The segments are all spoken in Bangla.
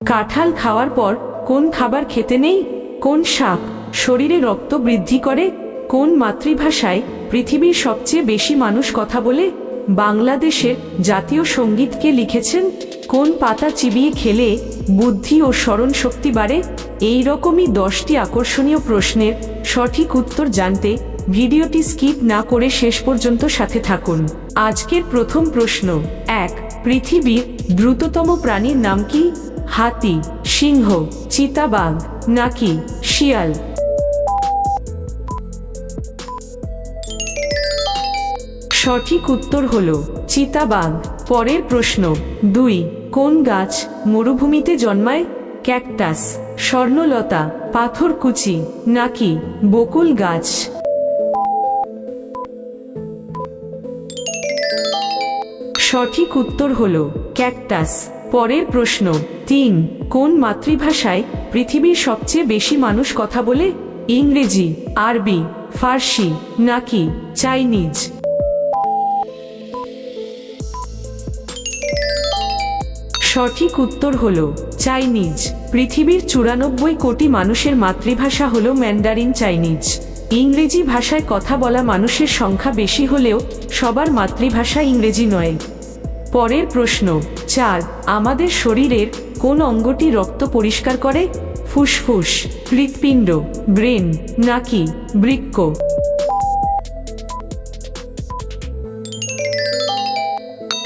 কাঁঠাল খাওয়ার পর কোন খাবার খেতে নেই, কোন শাক শরীরে রক্ত বৃদ্ধি করে, কোন মাতৃভাষায় পৃথিবীর সবচেয়ে বেশি মানুষ কথা বলে, বাংলাদেশের জাতীয় সঙ্গীতকে লিখেছেন, কোন পাতা চিবিয়ে খেলে বুদ্ধি ও স্মরণ শক্তি বাড়ে, এই রকমই দশটি আকর্ষণীয় প্রশ্নের সঠিক উত্তর জানতে ভিডিওটি স্কিপ না করে শেষ পর্যন্ত সাথে থাকুন। আজকের প্রথম প্রশ্ন, এক, পৃথিবীর দ্রুততম প্রাণীর নাম কি? হাতি, সিংহ, চিতাবাঘ, নাকি শিয়াল? সঠিক উত্তর হল চিতাবাঘ। পরের প্রশ্ন, দুই, কোন গাছ মরুভূমিতে জন্মায়? ক্যাকটাস, স্বর্ণলতা, পাথরকুচি, নাকি বকুল গাছ? সঠিক উত্তর হল ক্যাকটাস। পরের প্রশ্ন, তিন, কোন মাতৃভাষায় পৃথিবীর সবচেয়ে বেশি মানুষ কথা বলে? ইংরেজি, আরবি, ফার্সি, নাকি চাইনিজ? সঠিক উত্তর হল, চাইনিজ। পৃথিবীর চুরানব্বই কোটি মানুষের মাতৃভাষা হল ম্যান্ডারিন চাইনিজ। ইংরেজি ভাষায় কথা বলা মানুষের সংখ্যা বেশি হলেও সবার মাতৃভাষা ইংরেজি নয়। পরের প্রশ্ন চার আমাদের শরীরের কোন অঙ্গটি রক্ত পরিষ্কার করে? ফুসফুস, হৃৎপিণ্ড, ব্রেন, নাকি বৃক্ক?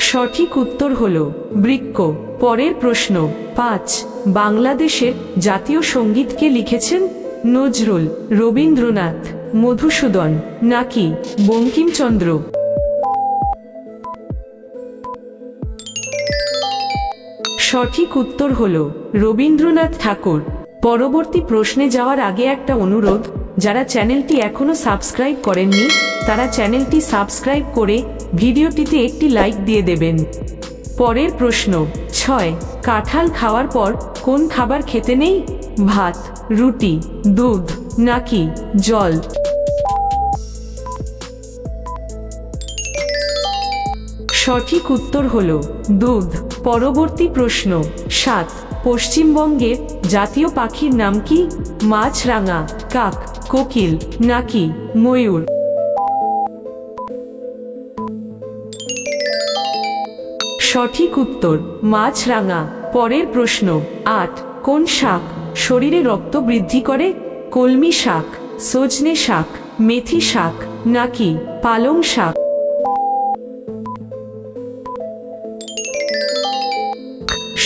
সঠিক উত্তর হল বৃক্ক। পরের প্রশ্ন, পাঁচ, বাংলাদেশের জাতীয় সঙ্গীতকে লিখেছেন নজরুল রবীন্দ্রনাথ, মধুসূদন, নাকি বঙ্কিমচন্দ্র? সঠিক উত্তর হল রবীন্দ্রনাথ ঠাকুর। পরবর্তী প্রশ্নে যাওয়ার আগে একটা অনুরোধ, যারা চ্যানেলটি এখনও সাবস্ক্রাইব করেননি, তারা চ্যানেলটি সাবস্ক্রাইব করে ভিডিওটিতে একটি লাইক দিয়ে দেবেন। পরের প্রশ্ন, ছয়, কাঁঠাল খাওয়ার পর কোন খাবার খেতে নেই? ভাত, রুটি, দুধ, নাকি জল? সঠিক উত্তর হল দুধ। পরবর্তী প্রশ্ন, সাত। পশ্চিমবঙ্গের জাতীয় পাখির নাম কি? মাছরাঙা, কাক, কোকিল, নাকি ময়ূর? সঠিক উত্তর, মাছরাঙা। পরের প্রশ্ন, আট। কোন শাক শরীরে রক্ত বৃদ্ধি করে? কলমি শাক, সজনে শাক, মেথি শাক, নাকি পালং শাক?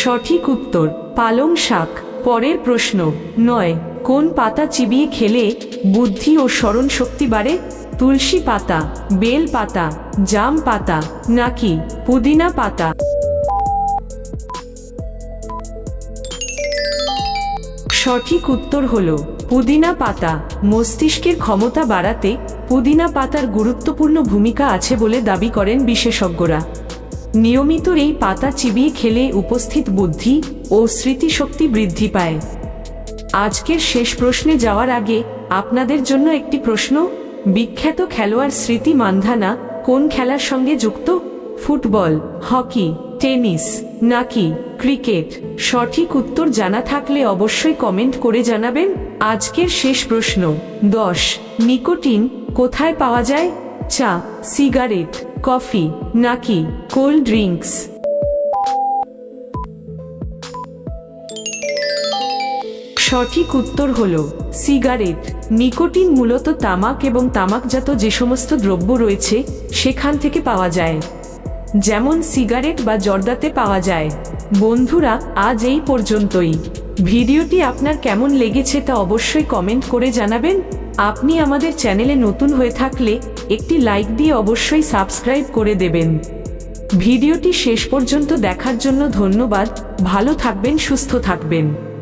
সঠিক উত্তর, পালং শাক। পরের প্রশ্ন, নয়, কোন পাতা চিবিয়ে খেলে বুদ্ধি ও স্মরণ শক্তি বাড়ে? তুলসী পাতা, বেল পাতা, জাম পাতা, নাকি পুদিনা পাতা? সঠিক উত্তর হল, পুদিনা পাতা। মস্তিষ্কের ক্ষমতা বাড়াতে পুদিনা পাতার গুরুত্বপূর্ণ ভূমিকা আছে বলে দাবি করেন বিশেষজ্ঞরা। নিয়মিত এই পাতা চিবিয়ে খেলে উপস্থিত বুদ্ধি ও স্মৃতিশক্তি বৃদ্ধি পায়। আজকের শেষ প্রশ্নে যাওয়ার আগে আপনাদের জন্য একটি প্রশ্ন। বিখ্যাত খেলোয়াড় স্মৃতি মান্ধানা কোন খেলার সঙ্গে যুক্ত? ফুটবল, হকি, টেনিস, নাকি ক্রিকেট? সঠিক উত্তর জানা থাকলে অবশ্যই কমেন্ট করে জানাবেন। আজকের শেষ প্রশ্ন, দশ, নিকোটিন কোথায় পাওয়া যায়? চা, সিগারেট, কফি, নাকি কোল্ড ড্রিঙ্কস? সঠিক উত্তর হল সিগারেট। নিকোটিন মূলত তামাক এবং তামাকজাত যে সমস্ত দ্রব্য রয়েছে, সেখান থেকে পাওয়া যায়। যেমন সিগারেট বা জর্দাতে পাওয়া যায়। বন্ধুরা, আজ এই পর্যন্তই। ভিডিওটি আপনার কেমন লেগেছে তা অবশ্যই কমেন্ট করে জানাবেন। আপনি আমাদের চ্যানেলে নতুন হয়ে থাকলে একটি লাইক দিয়ে অবশ্যই সাবস্ক্রাইব করে দেবেন। ভিডিওটি শেষ পর্যন্ত দেখার জন্য ধন্যবাদ। ভালো থাকবেন, সুস্থ থাকবেন।